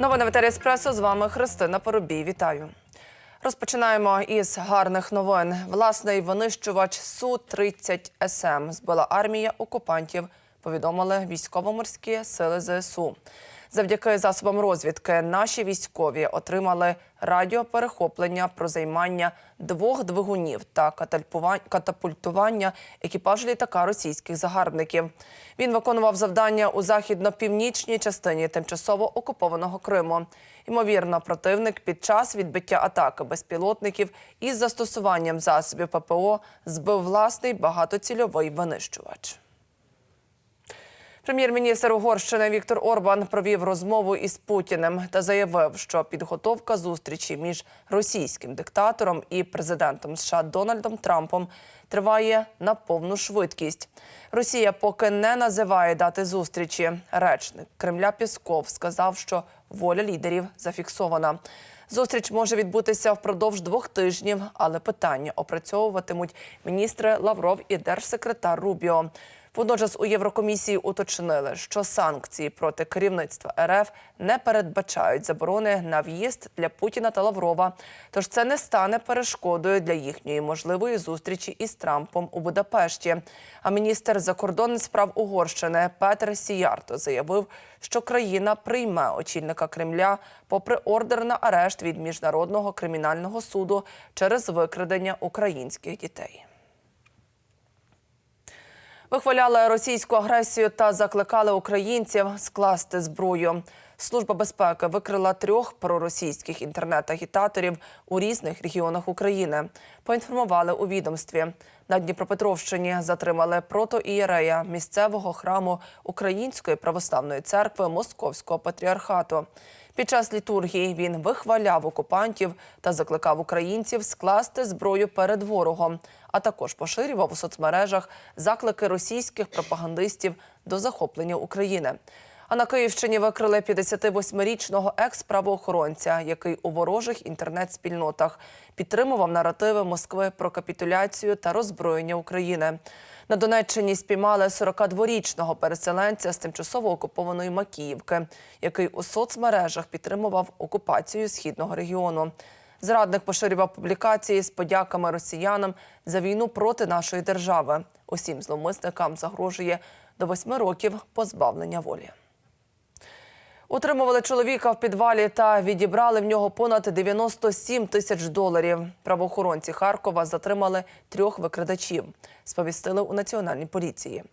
Новини в етері Еспресо. З вами Христина Поробій. Вітаю. Розпочинаємо із гарних новин. Власний винищувач Су-30 СМ збила армія окупантів. Повідомили військово-морські сили ЗСУ. Завдяки засобам розвідки наші військові отримали радіоперехоплення про займання двох двигунів та катапультування екіпажу літака російських загарбників. Він виконував завдання у західно-північній частині тимчасово окупованого Криму. Ймовірно, противник під час відбиття атаки безпілотників із застосуванням засобів ППО збив власний багатоцільовий винищувач. Прем'єр-міністр Угорщини Віктор Орбан провів розмову із Путіним та заявив, що підготовка зустрічі між російським диктатором і президентом США Дональдом Трампом триває на повну швидкість. Росія поки не називає дати зустрічі. Речник Кремля Пісков сказав, що воля лідерів зафіксована. Зустріч може відбутися впродовж двох тижнів, але питання опрацьовуватимуть міністри Лавров і держсекретар Рубіо. Водночас у Єврокомісії уточнили, що санкції проти керівництва РФ не передбачають заборони на в'їзд для Путіна та Лаврова. Тож це не стане перешкодою для їхньої можливої зустрічі із Трампом у Будапешті. А міністр закордонних справ Угорщини Петер Сіярто заявив, що країна прийме очільника Кремля попри ордер на арешт від міжнародного кримінального суду через викрадення українських дітей. Вихваляли російську агресію та закликали українців скласти зброю. Служба безпеки викрила трьох проросійських інтернет-агітаторів у різних регіонах України. Поінформували у відомстві. На Дніпропетровщині затримали протоієрея місцевого храму Української православної церкви Московського патріархату. Під час літургії він вихваляв окупантів та закликав українців скласти зброю перед ворогом, а також поширював у соцмережах заклики російських пропагандистів до захоплення України. А на Київщині викрили 58-річного екс-правоохоронця, який у ворожих інтернет-спільнотах підтримував наративи Москви про капітуляцію та роззброєння України. На Донеччині спіймали 42-річного переселенця з тимчасово окупованої Макіївки, який у соцмережах підтримував окупацію східного регіону. Зрадник поширював публікації з подяками росіянам за війну проти нашої держави. Усім зловмисникам загрожує до восьми років позбавлення волі. Утримували чоловіка в підвалі та відібрали в нього понад 97 тисяч доларів. Правоохоронці Харкова затримали трьох викрадачів. Сповістили у національній поліції.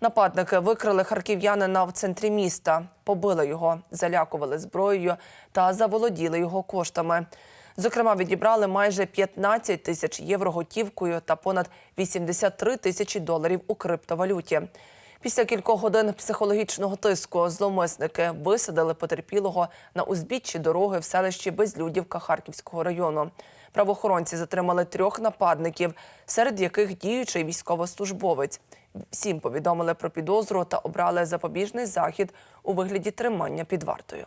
Нападники викрили харків'янина в центрі міста, побили його, залякували зброєю та заволоділи його коштами. Зокрема, відібрали майже 15 тисяч євро готівкою та понад 83 тисячі доларів у криптовалюті. Після кількох годин психологічного тиску зловмисники висадили потерпілого на узбіччі дороги в селищі Безлюдівка Харківського району. Правоохоронці затримали трьох нападників, серед яких діючий військовослужбовець. Всім повідомили про підозру та обрали запобіжний захід у вигляді тримання під вартою.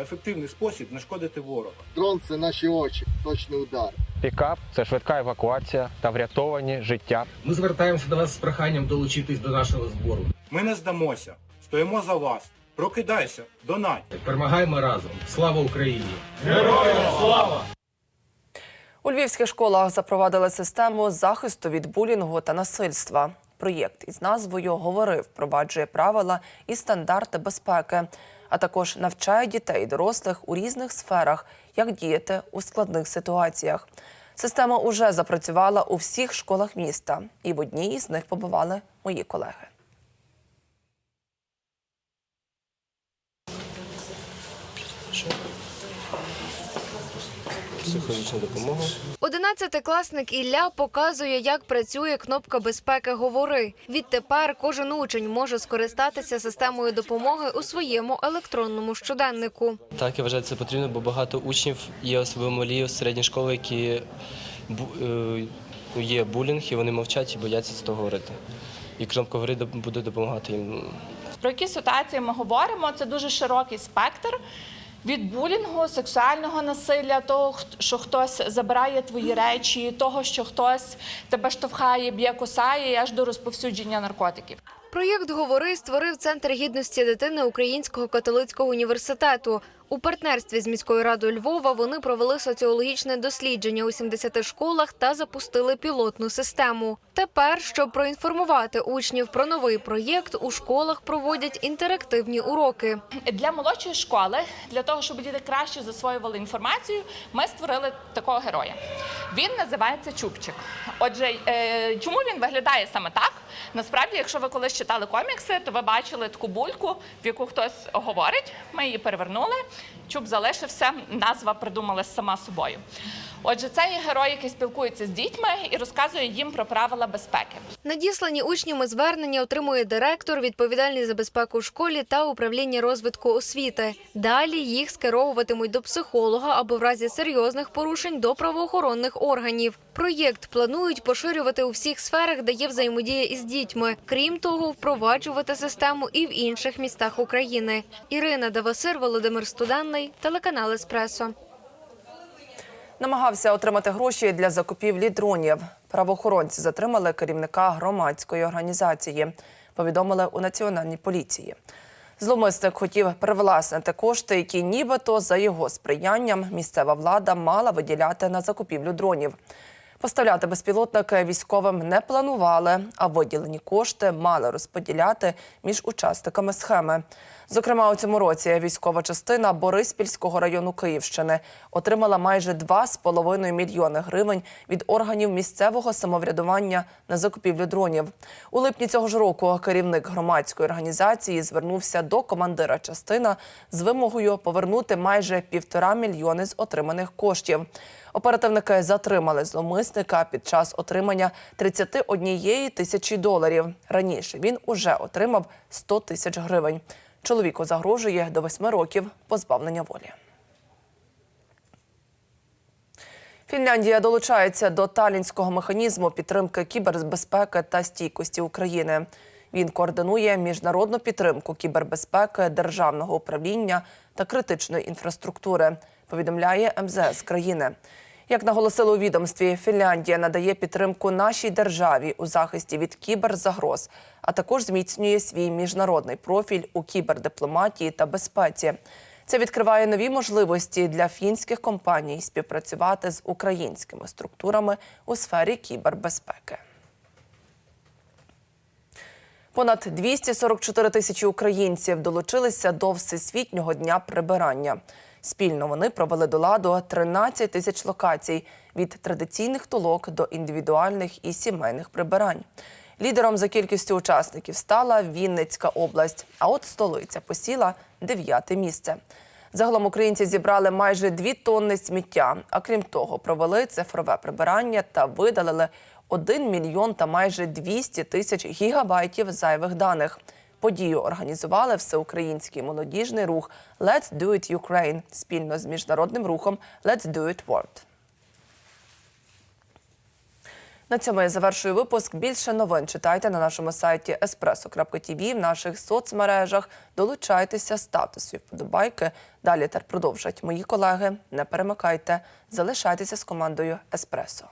ефективний спосіб нашкодити ворога. Дрон це наші очі, точний удар. Пікап це швидка евакуація та врятовані життя. Ми звертаємося до вас з проханням долучитись до нашого збору. Ми не здамося, стоїмо за вас. Прокидайся, донать! Перемагаємо разом. Слава Україні! Героям слава! У львівських школах запровадили систему захисту від булінгу та насильства. Проєкт із назвою Говори впроваджує правила і стандарти безпеки, а також навчає дітей і дорослих у різних сферах, як діяти у складних ситуаціях. Система уже запрацювала у всіх школах міста, і в одній із них побували мої колеги. Психологічна допомога. Одинадцятикласник Ілля показує, як працює кнопка безпеки Говори. Відтепер кожен учень може скористатися системою допомоги у своєму електронному щоденнику. Так, я вважаю, це потрібно, бо багато учнів є особливо малі з середньої школи, які бу- е, є булінг, і вони мовчать і бояться з того говорити. І кнопка говори буде допомагати їм. Про які ситуації ми говоримо? Це дуже широкий спектр. Від булінгу, сексуального насилля, того, що хтось забирає твої речі, того, що хтось тебе штовхає, б'є, кусає, і аж до розповсюдження наркотиків. Проєкт Говори створив Центр гідності дитини Українського католицького університету. У партнерстві з міською радою Львова вони провели соціологічне дослідження у 70 школах та запустили пілотну систему. Тепер, щоб проінформувати учнів про новий проєкт, у школах проводять інтерактивні уроки. Для молодшої школи, для того, щоб діти краще засвоювали інформацію, ми створили такого героя. Він називається Чубчик. Отже, е, чому він виглядає саме так? Насправді, якщо ви колись читали комікси, то ви бачили таку бульку, в яку хтось говорить. Ми її перевернули. Чуб залишився, назва придумалась сама собою. Отже, це є герой, який спілкується з дітьми і розказує їм про правила безпеки. Надіслані учнями звернення отримує директор, відповідальний за безпеку в школі та управління розвитку освіти. Далі їх скеровуватимуть до психолога або в разі серйозних порушень до правоохоронних органів. Проєкт планують поширювати у всіх сферах, де є взаємодія із дітьми. Крім того, впроваджувати систему і в інших містах України. Ірина Давасир, Володимир Студенний, телеканал Еспресо. Намагався отримати гроші для закупівлі дронів. Правоохоронці затримали керівника громадської організації. Повідомили у національній поліції. Зломисник хотів привласнити кошти, які нібито за його сприянням місцева влада мала виділяти на закупівлю дронів. Поставляти безпілотники військовим не планували, а виділені кошти мали розподіляти між учасниками схеми. Зокрема, у цьому році військова частина Бориспільського району Київщини отримала майже 2,5 мільйони гривень від органів місцевого самоврядування на закупівлю дронів. У липні цього ж року керівник громадської організації звернувся до командира частина з вимогою повернути майже півтора мільйони з отриманих коштів. Оперативники затримали зловмисника під час отримання 31 тисячі доларів. Раніше він уже отримав 100 тисяч гривень. Чоловіку загрожує до 8 років позбавлення волі. Фінляндія долучається до талінського механізму підтримки кібербезпеки та стійкості України. Він координує міжнародну підтримку кібербезпеки, державного управління та критичної інфраструктури. Повідомляє МЗС країни. Як наголосили у відомстві, Фінляндія надає підтримку нашій державі у захисті від кіберзагроз, а також зміцнює свій міжнародний профіль у кібердипломатії та безпеці. Це відкриває нові можливості для фінських компаній співпрацювати з українськими структурами у сфері кібербезпеки. Понад 244 тисячі українців долучилися до Всесвітнього дня прибирання. Спільно вони провели до ладу 13 тисяч локацій від традиційних толок до індивідуальних і сімейних прибирань. Лідером за кількістю учасників стала Вінницька область, а от столиця посіла дев'яте місце. Загалом українці зібрали майже дві тонни сміття. А крім того, провели цифрове прибирання та видалили 1 мільйон та майже 200 тисяч гігабайтів зайвих даних. Подію організували всеукраїнський молодіжний рух Let's Do It Ukraine спільно з міжнародним рухом Let's Do It World. На цьому я завершую випуск. Більше новин читайте на нашому сайті espresso.tv, в наших соцмережах. Долучайтеся, ставте свої вподобайки. Далі тер продовжать мої колеги. Не перемикайте, залишайтеся з командою Еспресо.